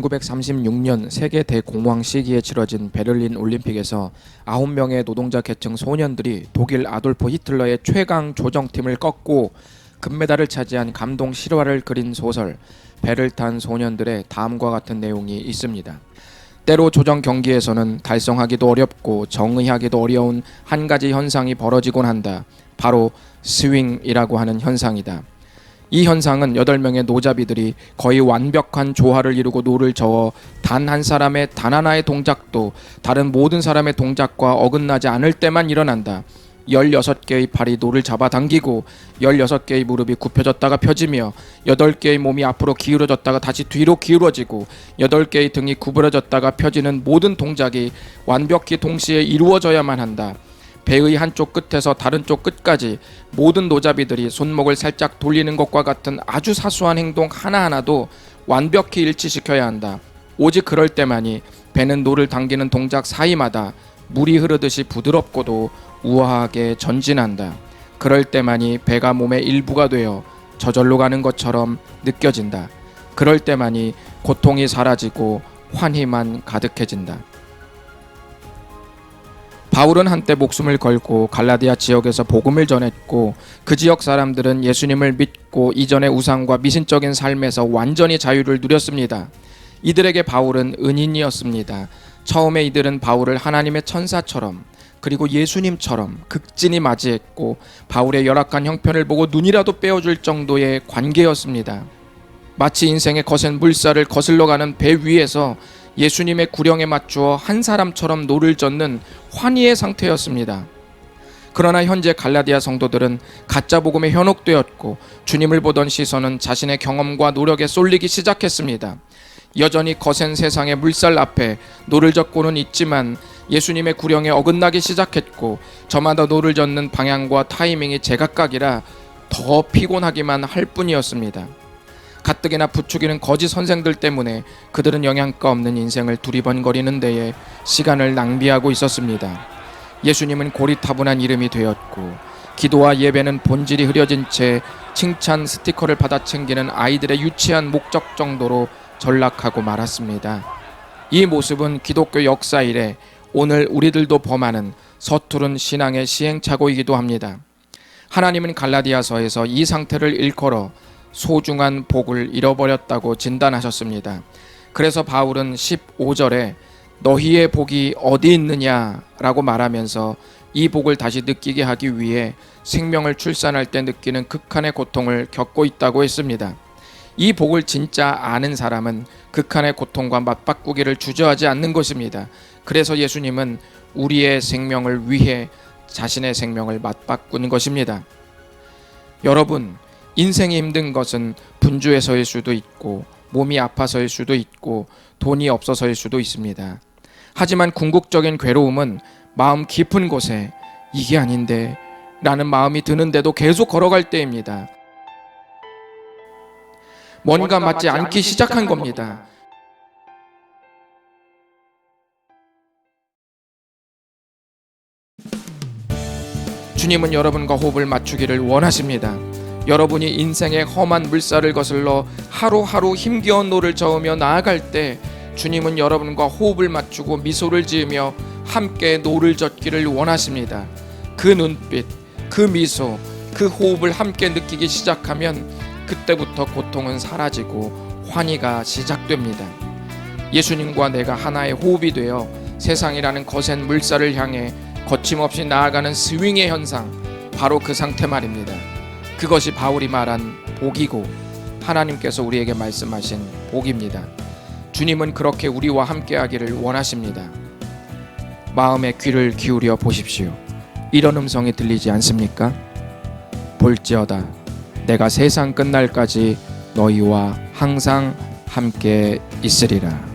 1936년 세계 대공황 시기에 치러진 베를린 올림픽에서 9명의 노동자 계층 소년들이 독일 아돌프 히틀러의 최강 조정팀을 꺾고 금메달을 차지한 감동 실화를 그린 소설 배를 탄 소년들의 다음과 같은 내용이 있습니다. 때로 조정 경기에서는 달성하기도 어렵고 정의하기도 어려운 한 가지 현상이 벌어지곤 한다. 바로 스윙이라고 하는 현상이다. 이 현상은 여덟 명의 노자비들이 거의 완벽한 조화를 이루고 노를 저어 단 한 사람의 단 하나의 동작도 다른 모든 사람의 동작과 어긋나지 않을 때만 일어난다. 16개의 팔이 노를 잡아당기고 16개의 무릎이 굽혀졌다가 펴지며 8개의 몸이 앞으로 기울어졌다가 다시 뒤로 기울어지고 8개의 등이 구부러졌다가 펴지는 모든 동작이 완벽히 동시에 이루어져야만 한다. 배의 한쪽 끝에서 다른 쪽 끝까지 모든 노자비들이 손목을 살짝 돌리는 것과 같은 아주 사소한 행동 하나하나도 완벽히 일치시켜야 한다. 오직 그럴 때만이 배는 노를 당기는 동작 사이마다 물이 흐르듯이 부드럽고도 우아하게 전진한다. 그럴 때만이 배가 몸의 일부가 되어 저절로 가는 것처럼 느껴진다. 그럴 때만이 고통이 사라지고 환희만 가득해진다. 바울은 한때 목숨을 걸고 갈라디아 지역에서 복음을 전했고 그 지역 사람들은 예수님을 믿고 이전의 우상과 미신적인 삶에서 완전히 자유를 누렸습니다. 이들에게 바울은 은인이었습니다. 처음에 이들은 바울을 하나님의 천사처럼 그리고 예수님처럼 극진히 맞이했고 바울의 열악한 형편을 보고 눈이라도 빼어줄 정도의 관계였습니다. 마치 인생의 거센 물살을 거슬러 가는 배 위에서 예수님의 구령에 맞추어 한 사람처럼 노를 젓는 환희의 상태였습니다. 그러나 현재 갈라디아 성도들은 가짜 복음에 현혹되었고 주님을 보던 시선은 자신의 경험과 노력에 쏠리기 시작했습니다. 여전히 거센 세상의 물살 앞에 노를 젓고는 있지만 예수님의 구령에 어긋나기 시작했고 저마다 노를 젓는 방향과 타이밍이 제각각이라 더 피곤하기만 할 뿐이었습니다. 가뜩이나 부추기는 거짓 선생들 때문에 그들은 영양가 없는 인생을 두리번거리는 데에 시간을 낭비하고 있었습니다. 예수님은 고리타분한 이름이 되었고 기도와 예배는 본질이 흐려진 채 칭찬 스티커를 받아 챙기는 아이들의 유치한 목적 정도로 전락하고 말았습니다. 이 모습은 기독교 역사 이래 오늘 우리들도 범하는 서투른 신앙의 시행착오이기도 합니다. 하나님은 갈라디아서에서 이 상태를 일컬어 소중한 복을 잃어버렸다고 진단하셨습니다. 그래서 바울은 15절에 너희의 복이 어디 있느냐라고 말하면서 이 복을 다시 느끼게 하기 위해 생명을 출산할 때 느끼는 극한의 고통을 겪고 있다고 했습니다. 이 복을 진짜 아는 사람은 극한의 고통과 맞바꾸기를 주저하지 않는 것입니다. 그래서 예수님은 우리의 생명을 위해 자신의 생명을 맞바꾸는 것입니다. 여러분, 인생이 힘든 것은 분주해서일 수도 있고 몸이 아파서일 수도 있고 돈이 없어서일 수도 있습니다. 하지만 궁극적인 괴로움은 마음 깊은 곳에 이게 아닌데 라는 마음이 드는데도 계속 걸어갈 때입니다. 뭔가 맞지 않기 시작한 겁니다. 주님은 여러분과 호흡을 맞추기를 원하십니다. 여러분이 인생의 험한 물살을 거슬러 하루하루 힘겨운 노를 저으며 나아갈 때 주님은 여러분과 호흡을 맞추고 미소를 지으며 함께 노를 젓기를 원하십니다. 그 눈빛, 그 미소, 그 호흡을 함께 느끼기 시작하면 그때부터 고통은 사라지고 환희가 시작됩니다. 예수님과 내가 하나의 호흡이 되어 세상이라는 거센 물살을 향해 거침없이 나아가는 스윙의 현상, 바로 그 상태 말입니다. 그것이 바울이 말한 복이고 하나님께서 우리에게 말씀하신 복입니다. 주님은 그렇게 우리와 함께 하기를 원하십니다. 마음의 귀를 기울여 보십시오. 이런 음성이 들리지 않습니까? 볼지어다 내가 세상 끝날까지 너희와 항상 함께 있으리라.